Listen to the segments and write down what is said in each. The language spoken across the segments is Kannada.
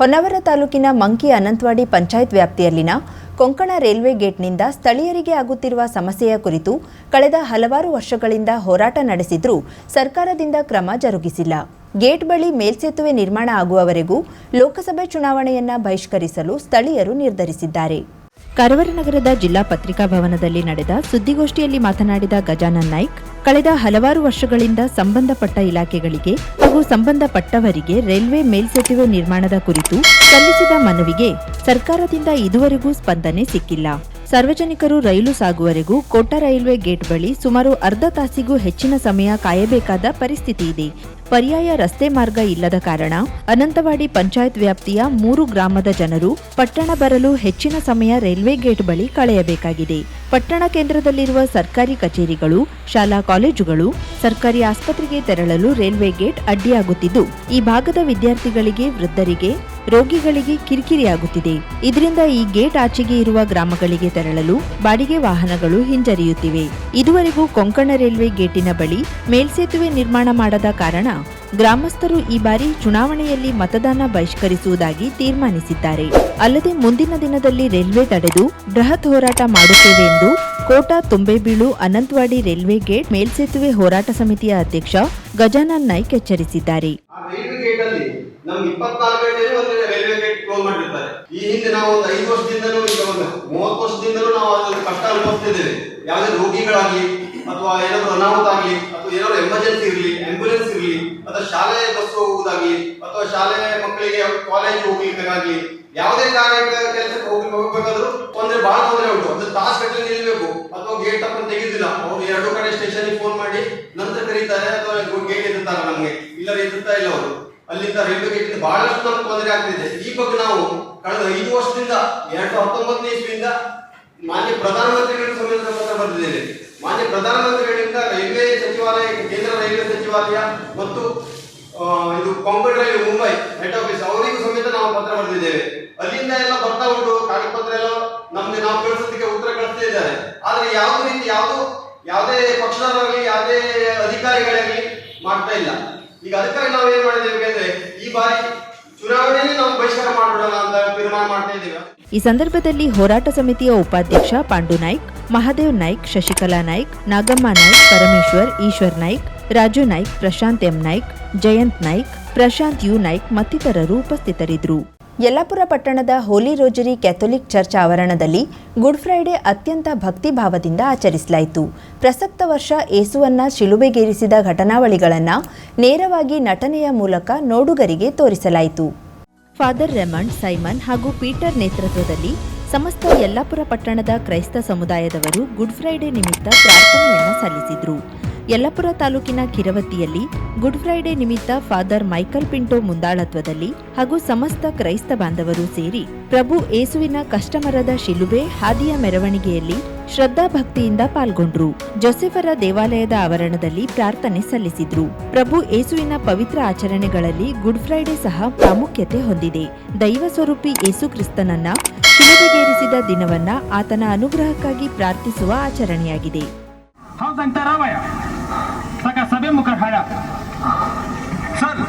ಹೊನ್ನಾವರ ತಾಲೂಕಿನ ಮಂಕಿ ಅನಂತವಾಡಿ ಪಂಚಾಯತ್ ವ್ಯಾಪ್ತಿಯಲ್ಲಿನ ಕೊಂಕಣ ರೈಲ್ವೆ ಗೇಟ್ನಿಂದ ಸ್ಥಳೀಯರಿಗೆ ಆಗುತ್ತಿರುವ ಸಮಸ್ಯೆಯ ಕುರಿತು ಕಳೆದ ಹಲವಾರು ವರ್ಷಗಳಿಂದ ಹೋರಾಟ ನಡೆಸಿದ್ರೂ ಸರ್ಕಾರದಿಂದ ಕ್ರಮ ಜರುಗಿಸಿಲ್ಲ. ಗೇಟ್ ಬಳಿ ಮೇಲ್ಸೇತುವೆ ನಿರ್ಮಾಣ ಆಗುವವರೆಗೂ ಲೋಕಸಭೆ ಚುನಾವಣೆಯನ್ನ ಬಹಿಷ್ಕರಿಸಲು ಸ್ಥಳೀಯರು ನಿರ್ಧರಿಸಿದ್ದಾರೆ. ಕಾರವಾರ ನಗರದ ಜಿಲ್ಲಾ ಪತ್ರಿಕಾ ಭವನದಲ್ಲಿ ನಡೆದ ಸುದ್ದಿಗೋಷ್ಠಿಯಲ್ಲಿ ಮಾತನಾಡಿದ ಗಜಾನನ್ ನಾಯ್ಕ್, ಕಳೆದ ಹಲವಾರು ವರ್ಷಗಳಿಂದ ಸಂಬಂಧಪಟ್ಟ ಇಲಾಖೆಗಳಿಗೆ ಹಾಗೂ ಸಂಬಂಧಪಟ್ಟವರಿಗೆ ರೈಲ್ವೆ ಮೇಲ್ಸೇತುವೆ ನಿರ್ಮಾಣದ ಕುರಿತು ಸಲ್ಲಿಸಿದ ಮನವಿಗೆ ಸರ್ಕಾರದಿಂದ ಇದುವರೆಗೂ ಸ್ಪಂದನೆ ಸಿಕ್ಕಿಲ್ಲ. ಸಾರ್ವಜನಿಕರು ರೈಲು ಸಾಗುವರೆಗೂ ಕೋಟ ರೈಲ್ವೆ ಗೇಟ್ ಬಳಿ ಸುಮಾರು ಅರ್ಧ ತಾಸಿಗೂ ಹೆಚ್ಚಿನ ಸಮಯ ಕಾಯಬೇಕಾದ ಪರಿಸ್ಥಿತಿ ಇದೆ. ಪರ್ಯಾಯ ರಸ್ತೆ ಮಾರ್ಗ ಇಲ್ಲದ ಕಾರಣ ಅನಂತವಾಡಿ ಪಂಚಾಯತ್ ವ್ಯಾಪ್ತಿಯ ಮೂರು ಗ್ರಾಮದ ಜನರು ಪಟ್ಟಣ ಬರಲು ಹೆಚ್ಚಿನ ಸಮಯ ರೈಲ್ವೆ ಗೇಟ್ ಬಳಿ ಕಳೆಯಬೇಕಾಗಿದೆ. ಪಟ್ಟಣ ಕೇಂದ್ರದಲ್ಲಿರುವ ಸರ್ಕಾರಿ ಕಚೇರಿಗಳು, ಶಾಲಾ ಕಾಲೇಜುಗಳು, ಸರ್ಕಾರಿ ಆಸ್ಪತ್ರೆಗೆ ತೆರಳಲು ರೈಲ್ವೆ ಗೇಟ್ ಅಡ್ಡಿಯಾಗುತ್ತಿದ್ದು, ಈ ಭಾಗದ ವಿದ್ಯಾರ್ಥಿಗಳಿಗೆ, ವೃದ್ಧರಿಗೆ, ರೋಗಿಗಳಿಗೆ ಕಿರಿಕಿರಿಯಾಗುತ್ತಿದೆ. ಇದರಿಂದ ಈ ಗೇಟ್ ಆಚೆಗೆ ಇರುವ ಗ್ರಾಮಗಳಿಗೆ ತೆರಳಲು ಬಾಡಿಗೆ ವಾಹನಗಳು ಹಿಂಜರಿಯುತ್ತಿವೆ. ಇದುವರೆಗೂ ಕೊಂಕಣ ರೈಲ್ವೆ ಗೇಟಿನ ಬಳಿ ಮೇಲ್ಸೇತುವೆ ನಿರ್ಮಾಣ ಮಾಡದ ಕಾರಣ ಗ್ರಾಮಸ್ಥರು ಈ ಬಾರಿ ಚುನಾವಣೆಯಲ್ಲಿ ಮತದಾನ ಬಹಿಷ್ಕರಿಸುವುದಾಗಿ ತೀರ್ಮಾನಿಸಿದ್ದಾರೆ. ಅಲ್ಲದೆ ಮುಂದಿನ ದಿನದಲ್ಲಿ ರೈಲ್ವೆ ತಡೆದು ಬೃಹತ್ ಹೋರಾಟ ಮಾಡುತ್ತೇವೆ ಎಂದು ಕೋಟಾ ತುಂಬೆಬೀಳು ಅನಂತವಾಡಿ ರೈಲ್ವೆ ಗೇಟ್ ಮೇಲ್ಸೇತುವೆ ಹೋರಾಟ ಸಮಿತಿಯ ಅಧ್ಯಕ್ಷ ಗಜಾನನ್ ನಾಯ್ಕ್ ಎಚ್ಚರಿಸಿದ್ದಾರೆ. ನಮ್ಗೆ ಇಪ್ಪತ್ನಾಲ್ಕು ಗಂಟೆಗೆ ಒಂದು ರೈಲ್ವೆ ಗೇಟ್ ಕ್ಲೋಸ್ ಈ ಹಿಂದೆ ನಾವು ಒಂದು ಐದು ವರ್ಷದಿಂದಲೂ ಈಗ ಒಂದು ಮೂವತ್ತು ವರ್ಷದಿಂದಲೂ ನಾವು ಅದನ್ನು ಕಷ್ಟ ಅನುಭವಿಸ್ತಿದ್ದೇವೆ. ಯಾವುದೇ ರೋಗಿಗಳಾಗ್ಲಿ ಅಥವಾ ಏನಾದರೂ ಅನಾಹುತ ಆಗಲಿ ಅಥವಾ ಏನಾದರೂ ಎಮರ್ಜೆನ್ಸಿ ಇರಲಿ ಆಂಬ್ಯುಲೆನ್ಸ್ ಇರಲಿ, ಅಥವಾ ಶಾಲೆ ಬಸ್ ಹೋಗುವುದಾಗಲಿ, ಅಥವಾ ಶಾಲೆ ಮಕ್ಕಳಿಗೆ ಕಾಲೇಜ್ ಹೋಗ್ಲಿಕ್ಕಾಗ್ಲಿ, ಯಾವುದೇ ಕಾರ್ಯ ಕೆಲಸಕ್ಕೆ ಹೋಗಿ ಹೋಗ್ಬೇಕಾದ್ರೂ ತೊಂದರೆ, ಬಹಳ ತೊಂದರೆ ಉಂಟು. ಅಂದ್ರೆ ತಾಸು ಗಟ್ಟಲೆ ನಿಲ್ಬೇಕು ಅಥವಾ ಗೇಟ್ ಅಪ್ಪ ತೆಗೆದಿಲ್ಲ. ಅವ್ರು ಎರಡು ಕಡೆ ಸ್ಟೇಷನ್ ಫೋನ್ ಮಾಡಿ ನಂತರ ಕರೀತಾರೆ, ಅಥವಾ ಗೇಟ್ ಎದುರ್ತಾರೆ ನಮಗೆ. ಇಲ್ಲ ಎದುರ್ತಾ ಇಲ್ಲ ಅವರು. ಅಲ್ಲಿಂದ ರೈಲ್ವೆ ಗೇಟ್ ಬಹಳಷ್ಟು ನಮ್ಗೆ ತೊಂದರೆ ಆಗ್ತಿದೆ ಈ ಬಗ್ಗೆ ನಾವು ಕಳೆದ ಐದು ವರ್ಷದಿಂದ, ಎರಡು ಹತ್ತೊಂಬತ್ತನೇ ಇಸ್ವಿಯಿಂದ ಮಾನ್ಯ ಪ್ರಧಾನಮಂತ್ರಿಗಳಿಗೆ ಸಮೇತ ಪತ್ರ ಬರೆದಿದ್ದೇವೆ. ಮಾನ್ಯ ಪ್ರಧಾನಮಂತ್ರಿಗಳಿಂದ ರೈಲ್ವೆ ಸಚಿವಾಲಯ, ಕೇಂದ್ರ ರೈಲ್ವೆ ಸಚಿವಾಲಯ ಮತ್ತು ಇದು Konkan railway Mumbai head office ಅವರಿಗೂ ಸಮೇತ ನಾವು ಪತ್ರ ಬರೆದಿದ್ದೇವೆ. ಅಲ್ಲಿಂದ ಎಲ್ಲ ಬರ್ತಾ ಉಂಟು ಕಾಗದಪತ್ರ ಎಲ್ಲ ನಮ್ಗೆ ನಾವು ಕಳಿಸೋದಕ್ಕೆ ಉತ್ತರ ಕಳಿಸ್ತಾ ಇದ್ದಾರೆ. ಆದ್ರೆ ಯಾವ ರೀತಿ, ಯಾವುದು, ಯಾವುದೇ ಪಕ್ಷದವರಾಗಲಿ, ಯಾವುದೇ ಅಧಿಕಾರಿಗಳಾಗಲಿ ಮಾಡ್ತಾ ಇಲ್ಲ. ಈಗ ಅದಕ್ಕಾಗಿ ನಾವು ಏನ್ ಮಾಡಿದ್ದೇವೆ ಅಂದ್ರೆ, ಈ ಬಾರಿ ಈ ಸಂದರ್ಭದಲ್ಲಿ ಹೋರಾಟ ಸಮಿತಿಯ ಉಪಾಧ್ಯಕ್ಷ ಪಾಂಡು ನಾಯ್ಕ್, ಮಹಾದೇವ್ ನಾಯ್ಕ್, ಶಶಿಕಲಾ ನಾಯ್ಕ್, ನಾಗಮ್ಮ ನಾಯ್ಕ್, ಪರಮೇಶ್ವರ್, ಈಶ್ವರ್ ನಾಯ್ಕ್, ರಾಜು ನಾಯ್ಕ್, ಪ್ರಶಾಂತ್ ಎಂ ನಾಯ್ಕ್, ಜಯಂತ್ ನಾಯ್ಕ್, ಪ್ರಶಾಂತ್ ಯು ನಾಯ್ಕ್ ಮತ್ತಿತರರು ಉಪಸ್ಥಿತರಿದ್ದರು. ಯಲ್ಲಾಪುರ ಪಟ್ಟಣದ ಹೋಲಿ ರೋಜರಿ ಕ್ಯಾಥೋಲಿಕ್ ಚರ್ಚ್ ಆವರಣದಲ್ಲಿ ಗುಡ್ ಫ್ರೈಡೆ ಅತ್ಯಂತ ಭಕ್ತಿಭಾವದಿಂದ ಆಚರಿಸಲಾಯಿತು. ಪ್ರಸಕ್ತ ವರ್ಷ ಏಸುವನ್ನ ಶಿಲುಬೆಗೇರಿಸಿದ ಘಟನಾವಳಿಗಳನ್ನು ನೇರವಾಗಿ ನಟನೆಯ ಮೂಲಕ ನೋಡುಗರಿಗೆ ತೋರಿಸಲಾಯಿತು. ಫಾದರ್ ರೆಮಂಡ್, ಸೈಮನ್ ಹಾಗೂ ಪೀಟರ್ ನೇತೃತ್ವದಲ್ಲಿ ಸಮಸ್ತ ಯಲ್ಲಾಪುರ ಪಟ್ಟಣದ ಕ್ರೈಸ್ತ ಸಮುದಾಯದವರು ಗುಡ್ ಫ್ರೈಡೆ ನಿಮಿತ್ತ ಪ್ರಾರ್ಥನೆಯನ್ನು ಸಲ್ಲಿಸಿದ್ರು. ಯಲ್ಲಾಪುರ ತಾಲೂಕಿನ ಕಿರವತ್ತಿಯಲ್ಲಿ ಗುಡ್ ಫ್ರೈಡೆ ನಿಮಿತ್ತ ಫಾದರ್ ಮೈಕಲ್ ಪಿಂಟೋ ಮುಂದಾಳತ್ವದಲ್ಲಿ ಹಾಗೂ ಸಮಸ್ತ ಕ್ರೈಸ್ತ ಬಾಂಧವರು ಸೇರಿ ಪ್ರಭು ಏಸುವಿನ ಕಷ್ಟಮರದ ಶಿಲುಬೆ ಹಾದಿಯ ಮೆರವಣಿಗೆಯಲ್ಲಿ ಶ್ರದ್ಧಾಭಕ್ತಿಯಿಂದ ಪಾಲ್ಗೊಂಡ್ರು. ಜೋಸೆಫರ ದೇವಾಲಯದ ಆವರಣದಲ್ಲಿ ಪ್ರಾರ್ಥನೆ ಸಲ್ಲಿಸಿದ್ರು. ಪ್ರಭು ಏಸುವಿನ ಪವಿತ್ರ ಆಚರಣೆಗಳಲ್ಲಿ ಗುಡ್ ಫ್ರೈಡೆ ಸಹ ಪ್ರಾಮುಖ್ಯತೆ ಹೊಂದಿದೆ. ದೈವ ಸ್ವರೂಪಿ ಏಸು ಕ್ರಿಸ್ತನನ್ನ ಶಿಲುಬೆಗೇರಿಸಿದ ದಿನವನ್ನ ಆತನ ಅನುಗ್ರಹಕ್ಕಾಗಿ ಪ್ರಾರ್ಥಿಸುವ ಆಚರಣೆಯಾಗಿದೆ. हा सांगता रावया सका सभे मुखार हाडा सर.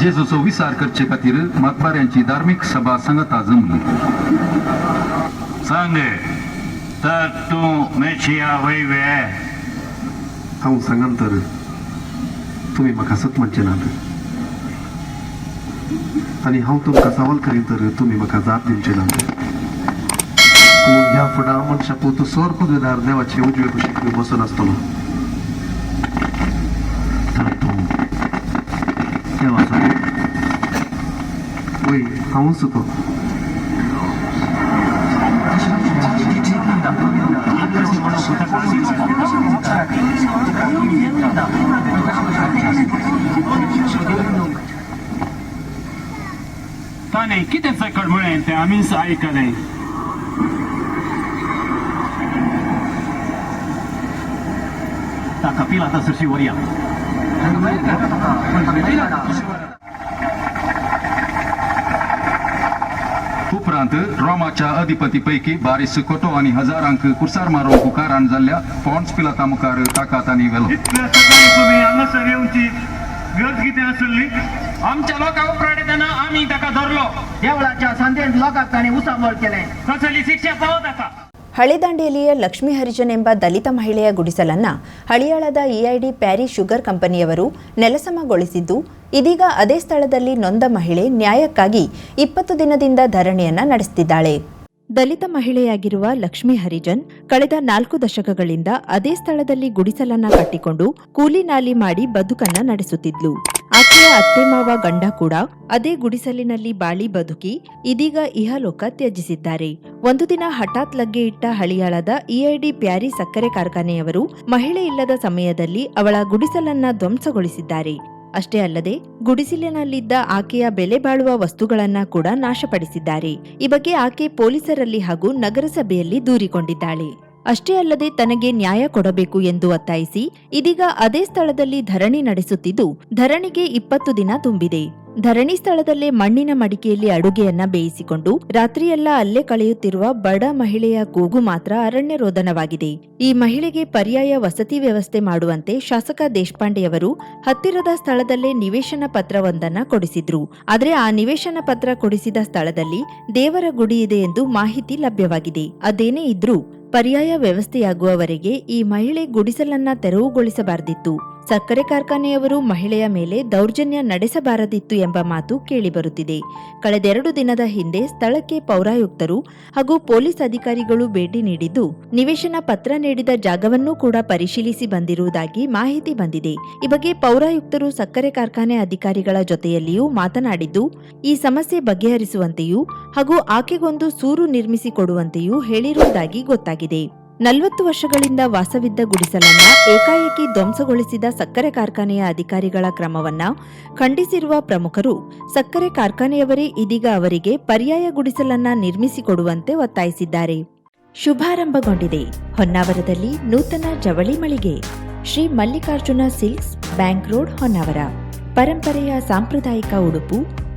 जेजूचो विचार करचे खातीर मतबाऱ्यांची धार्मीक सभा संगता जमली सांग. तर तूं मेचिया वैवे. हांव सांगान तर तुमी म्हाका सत म्हणचे नात. आनी हांव तुमकां सवाल करीन तर तुमी म्हाका जाप दिवचे नात. mund ia fără amân și a putut să oricunde de ardeva ce ugiu cu și când să nastolă. Tatu. Ia va să Ui, am un suco. Tane, câte frecăr mulente, am ins aică lei. पिला तसशी वरया उपरांत उपरांत रोमाच्या अधिपतीपैकी बारीस कोटो आणि हजारांक कुर्सार मारो कुकारान जाल्ल्या पॉन्स पिलाता मुखार ताकात इतल्या सकाळी तुम्ही हांगासर येवची गरज कितें आसली आमच्या लोकां उपराडे तेन्ना आमी ताका धरलो देवळाच्या संदेश लोकांक ताणें उसाबळ केलें कसली शिक्षा पावो ताका ಹಳೆದಾಂಡೇಲಿಯ ಲಕ್ಷ್ಮೀ ಹರಿಜನ್ ಎಂಬ ದಲಿತ ಮಹಿಳೆಯ ಗುಡಿಸಲನ್ನ ಹಳಿಯಾಳದ ಇಐಡಿ ಪ್ಯಾರಿ ಶುಗರ್ ಕಂಪನಿಯವರು ನೆಲಸಮಗೊಳಿಸಿದ್ದು, ಇದೀಗ ಅದೇ ಸ್ಥಳದಲ್ಲಿ ನೊಂದ ಮಹಿಳೆ ನ್ಯಾಯಕ್ಕಾಗಿ ಇಪ್ಪತ್ತು ದಿನದಿಂದ ಧರಣಿಯನ್ನ ನಡೆಸುತ್ತಿದ್ದಾಳೆ ದಲಿತ ಮಹಿಳೆಯಾಗಿರುವ ಲಕ್ಷ್ಮೀ ಹರಿಜನ್ ಕಳೆದ ನಾಲ್ಕು ದಶಕಗಳಿಂದ ಅದೇ ಸ್ಥಳದಲ್ಲಿ ಗುಡಿಸಲನ್ನ ಕಟ್ಟಿಕೊಂಡು ಕೂಲಿ ನಾಲಿ ಮಾಡಿ ಬದುಕನ್ನ ನಡೆಸುತ್ತಿದ್ಲು. ಆಕೆಯ ಅತ್ತೆ ಮಾವ ಗಂಡ ಕೂಡ ಅದೇ ಗುಡಿಸಲಿನಲ್ಲಿ ಬಾಳಿ ಬದುಕಿ ಇದೀಗ ಇಹಲೋಕ ತ್ಯಜಿಸಿದ್ದಾರೆ. ಒಂದು ದಿನ ಹಠಾತ್ ಲಗ್ಗೆ ಇಟ್ಟ ಹಳಿಯಾಳದ ಇಐಡಿ ಪ್ಯಾರಿ ಸಕ್ಕರೆ ಕಾರ್ಖಾನೆಯವರು ಮಹಿಳೆ ಇಲ್ಲದ ಸಮಯದಲ್ಲಿ ಅವಳ ಗುಡಿಸಲನ್ನ ಧ್ವಂಸಗೊಳಿಸಿದ್ದಾರೆ. ಅಷ್ಟೇ ಅಲ್ಲದೆ, ಗುಡಿಸಿಲಿನಲ್ಲಿದ್ದ ಆಕೆಯ ಬೆಲೆ ಬಾಳುವ ವಸ್ತುಗಳನ್ನ ಕೂಡ ನಾಶಪಡಿಸಿದ್ದಾರೆ. ಈ ಬಗ್ಗೆ ಆಕೆ ಪೊಲೀಸರಲ್ಲಿ ಹಾಗೂ ನಗರಸಭೆಯಲ್ಲಿ ದೂರಿಕೊಂಡಿದ್ದಾಳೆ. ಅಷ್ಟೇ ಅಲ್ಲದೆ ತನಗೆ ನ್ಯಾಯ ಕೊಡಬೇಕು ಎಂದು ಒತ್ತಾಯಿಸಿ ಇದೀಗ ಅದೇ ಸ್ಥಳದಲ್ಲಿ ಧರಣಿ ನಡೆಸುತ್ತಿದ್ದು, ಧರಣಿಗೆ ಇಪ್ಪತ್ತು ದಿನ ತುಂಬಿದೆ. ಧರಣಿ ಸ್ಥಳದಲ್ಲೇ ಮಣ್ಣಿನ ಮಡಿಕೆಯಲ್ಲಿ ಅಡುಗೆಯನ್ನ ಬೇಯಿಸಿಕೊಂಡು, ರಾತ್ರಿಯೆಲ್ಲ ಅಲ್ಲೇ ಕಳೆಯುತ್ತಿರುವ ಬಡ ಮಹಿಳೆಯ ಕೂಗು ಮಾತ್ರ ಅರಣ್ಯ ರೋದನವಾಗಿದೆ ಈ ಮಹಿಳೆಗೆ ಪರ್ಯಾಯ ವಸತಿ ವ್ಯವಸ್ಥೆ ಮಾಡುವಂತೆ ಶಾಸಕ ದೇಶಪಾಂಡೆಯವರು ಹತ್ತಿರದ ಸ್ಥಳದಲ್ಲೇ ನಿವೇಶನ ಪತ್ರವೊಂದನ್ನ ಕೊಡಿಸಿದ್ರು. ಆದರೆ ಆ ನಿವೇಶನ ಪತ್ರ ಕೊಡಿಸಿದ ಸ್ಥಳದಲ್ಲಿ ದೇವರ ಗುಡಿ ಇದೆ ಎಂದು ಮಾಹಿತಿ ಲಭ್ಯವಾಗಿದೆ. ಅದೇನೇ ಇದ್ರೂ ಪರ್ಯಾಯ ವ್ಯವಸ್ಥೆಯಾಗುವವರೆಗೆ ಈ ಮಹಿಳೆ ಗುಡಿಸಲನ್ನ ತೆರವುಗೊಳಿಸಬಾರದಿತ್ತು. ಸಕ್ಕರೆ ಕಾರ್ಖಾನೆಯವರು ಮಹಿಳೆಯ ಮೇಲೆ ದೌರ್ಜನ್ಯ ನಡೆಸಬಾರದಿತ್ತು ಎಂಬ ಮಾತು ಕೇಳಿಬರುತ್ತಿದೆ. ಕಳೆದೆರಡು ದಿನದ ಹಿಂದೆ ಸ್ಥಳಕ್ಕೆ ಪೌರಾಯುಕ್ತರು ಹಾಗೂ ಪೊಲೀಸ್ ಅಧಿಕಾರಿಗಳು ಭೇಟಿ ನೀಡಿದ್ದು, ನಿವೇಶನ ಪತ್ರ ನೀಡಿದ ಜಾಗವನ್ನೂ ಕೂಡ ಪರಿಶೀಲಿಸಿ ಬಂದಿರುವುದಾಗಿ ಮಾಹಿತಿ ಬಂದಿದೆ. ಈ ಬಗ್ಗೆ ಪೌರಾಯುಕ್ತರು ಸಕ್ಕರೆ ಕಾರ್ಖಾನೆ ಅಧಿಕಾರಿಗಳ ಜೊತೆಯಲ್ಲಿಯೂ ಮಾತನಾಡಿದ್ದು, ಈ ಸಮಸ್ಯೆ ಬಗೆಹರಿಸುವಂತೆಯೂ ಹಾಗೂ ಆಕೆಗೊಂದು ಸೂರು ನಿರ್ಮಿಸಿಕೊಡುವಂತೆಯೂ ಹೇಳಿರುವುದಾಗಿ ಗೊತ್ತಾಗಿದೆ. ನಲವತ್ತು ವರ್ಷಗಳಿಂದ ವಾಸವಿದ್ದ ಗುಡಿಸಲನ್ನ ಏಕಾಏಕಿ ಧ್ವಂಸಗೊಳಿಸಿದ ಸಕ್ಕರೆ ಕಾರ್ಖಾನೆಯ ಅಧಿಕಾರಿಗಳ ಕ್ರಮವನ್ನ ಖಂಡಿಸಿರುವ ಪ್ರಮುಖರು, ಸಕ್ಕರೆ ಕಾರ್ಖಾನೆಯವರೇ ಇದೀಗ ಅವರಿಗೆ ಪರ್ಯಾಯ ಗುಡಿಸಲನ್ನ ನಿರ್ಮಿಸಿಕೊಡುವಂತೆ ಒತ್ತಾಯಿಸಿದ್ದಾರೆ. ಶುಭಾರಂಭಗೊಂಡಿದೆ. ಹೊನ್ನಾವರದಲ್ಲಿ ನೂತನ ಜವಳಿ ಮಳಿಗೆ. Shri Mallikarjuna silks bank road Honnavar. ಪರಂಪರೆಯ ಸಾಂಪ್ರದಾಯಿಕ ಉಡುಪು